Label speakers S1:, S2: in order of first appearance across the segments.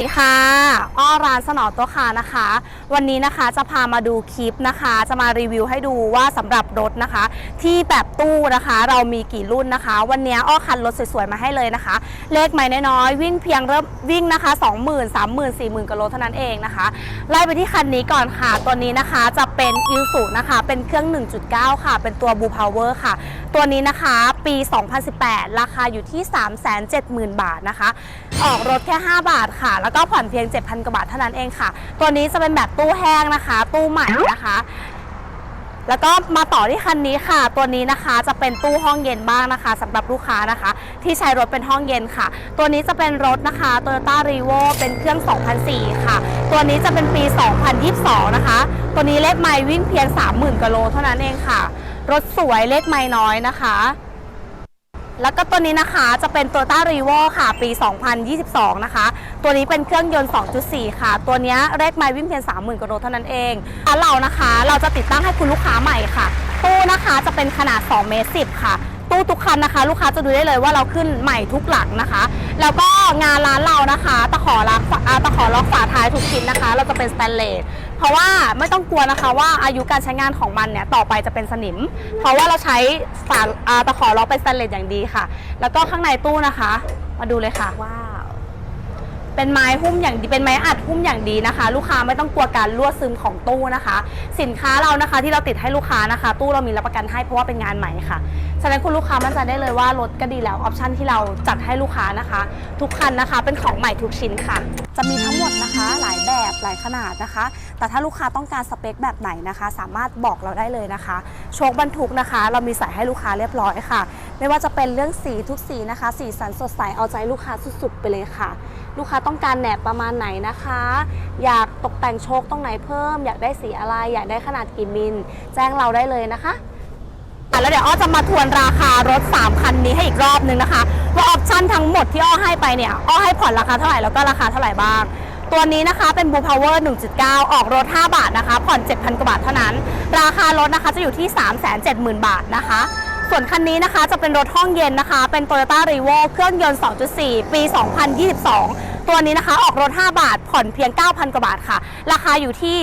S1: สวัสดีค่ะ อ้อร้านสนอตัวคานะคะ วันนี้นะคะจะพามาดูคลิปนะคะ จะมารีวิวให้ดูว่าสำหรับรถนะคะ ที่แบบตู้นะคะ เรามีกี่รุ่นนะคะ วันนี้อ้อคันรถสวยๆมาให้เลยนะคะ เลขไม่น้อยๆวิ่งเพียงเริ่มวิ่งนะคะ 20,000 30,000 40,000กิโลเท่านั้นเองนะคะ ไล่ไปที่คันนี้ก่อนค่ะ ตัวนี้นะคะจะเป็นอิลสุนะคะ เป็นเครื่อง 1.9 ค่ะ เป็นตัวบูพาวเวอร์ค่ะ ตัวนี้นะคะปี 2018 ราคาอยู่ที่ 370,000 บาทนะคะ ออกรถแค่ 5 บาทค่ะ แล้วก็ผ่อนเพียง 7,000 กว่าบาทเท่านั้นเองค่ะ ตัวนี้จะเป็นแบบตู้แห้งนะคะ ตู้ใหม่นะคะ แล้วก็มาต่อที่คันนี้ค่ะ ตัวนี้นะคะจะเป็นตู้ห้องเย็นบ้างนะคะสำหรับลูกค้านะคะ ที่ใช้รถเป็นห้องเย็นค่ะ ตัวนี้จะเป็นรถนะคะ Toyota r e v o เป็นเครื่อง 2004 ค่ะ ตัวนี้จะเป็นปี 2022 นะคะ ตัวนี้เลขไมล์วิ่งเพียง 30,000กิโลเท่านั้นเองค่ะ รถสวยเลขไมล์น้อยนะคะ แล้วก็ตัวนี้นะคะจะเป็น Toyota r e v o ค่ะ ปี 2022 นะคะ ตัวนี้เป็นเครื่องยนต์ 2.4 ค่ะ ตัวนี้เลขไมล์วิ่งเพียง 30,000กิโลเท่านั้นเองร้านเรานะคะเราจะติดตั้งให้คุณลูกค้าใหม่ค่ะ ตู้นะคะจะเป็นขนาด2เมตร10 ค่ะ ตู้ทุกคันนะคะ ลูกค้าจะดูได้เลยว่าเราขึ้นใหม่ทุกหลังนะคะ แล้วก็งานร้านเรานะคะ ตะขอล็อกฝาอ่าตะขอล็อกฝาท้ายทุกชิ้นนะคะ เราจะเป็นสแตนเลส เพราะว่าไม่ต้องกลัวนะคะว่าอายุการใช้งานของมันเนี่ยต่อไปจะเป็นสนิม เพราะว่าเราใช้สารตะขอล็อกเป็นสแตนเลสอย่างดีค่ะ แล้วก็ข้างในตู้นะคะ มาดูเลยค่ะว้า เป็นไม้หุ้มอย่างดีเป็นไม้อัดหุ้มอย่างดีนะคะ ลูกค้าไม่ต้องกลัวการรั่วซึมของตู้นะคะ สินค้าเรานะคะที่เราติดให้ลูกค้านะคะ ตู้เรามีรับประกันให้เพราะว่าเป็นงานใหม่ค่ะฉะนั้นคุณลูกค้ามั่นใจได้เลยว่ารถก็ดีแล้วออปชันที่เราจัดให้ลูกค้านะคะ ทุกคันนะคะเป็นของใหม่ทุกชิ้นค่ะ จะมีทั้งหมดนะคะหลายแบบหลายขนาดนะคะ แต่ถ้าลูกค้าต้องการสเปคแบบไหนนะคะ สามารถบอกเราได้เลยนะคะโชคบรรทุกนะคะ เรามีใส่ให้ลูกค้าเรียบร้อยค่ะ ไม่ว่าจะเป็นเรื่องสีทุกสีนะคะ สีสันสดใสเอาใจลูกค้าสุดๆไปเลยค่ะ ลูกค้าต้องการแหนบประมาณไหนนะคะ อยากตกแต่งโชคตรงไหนเพิ่ม อยากได้สีอะไร อยากได้ขนาดกี่มิล แจ้งเราได้เลยนะคะอะแล้วเดี๋ยวอ้อจะมาทวนราคารถ 3 คันนี้ให้อีกรอบนึงนะคะว่าออปชั่นทั้งหมดที่อ้อให้ไปเนี่ยอ้อให้ผ่อนราคาเท่าไหร่แล้วก็ราคาเท่าไหร่บ้างตัวนี้นะคะเป็น Blue Power 1.9 ออกรถ 5 บาทนะคะ ผ่อน 7,000 กว่าบาทเท่านั้น ราคารถนะคะจะอยู่ที่ 370,000 บาทนะคะ ส่วนคันนี้นะคะจะเป็นรถห้องเย็นนะคะ เป็น Toyota r e v o เครื่องยนต์ 2.4 ปี 2022 ตัวนี้นะคะออกรถ 5 บาท ผ่อนเพียง 9,000 กว่าบาทค่ะ ราคาอยู่ที่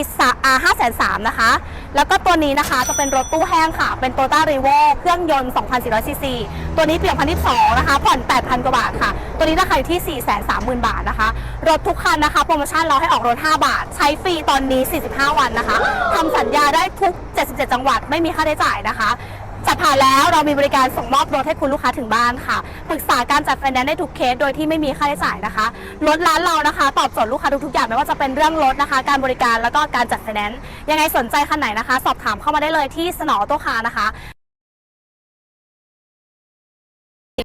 S1: 5 3 0 0นะคะ แล้วก็ตัวนี้นะคะจะเป็นรถตู้แห้งค่ะ เป็น Toyota r e v o เครื่องยนต์ 2,400ซีซีตัวนี้เปี2022 นะคะ ผ่อน 8,000 กว่าบาทค่ะ ตัวนี้ราคาอยู่ที่ 430,000 บาทนะคะ รถทุกคันนะคะ โปรโมชั่นเราให้ออกรถ 5 บาท ใช้ฟรีตอนนี้ 45 วันนะคะทำสัญญาได้ทุก 77 จังหวัด ไม่มีค่าใช้จ่ายนะคะ จัดผ่านแล้วเรามีบริการส่งมอบรถให้คุณลูกค้าถึงบ้านค่ะปรึกษาการจัดไฟแนนซ์ได้ทุกเคสโดยที่ไม่มีค่าใช้จ่ายนะคะรถร้านเรานะคะ ตอบโจทย์ลูกค้าทุกๆอย่างไม่ว่าจะเป็นเรื่องรถนะคะ การบริการแล้วก็การจัดไฟแนนซ์ยังไงสนใจคันไหนนะคะ สอบถามเข้ามาได้เลยที่สนอโตคานะคะ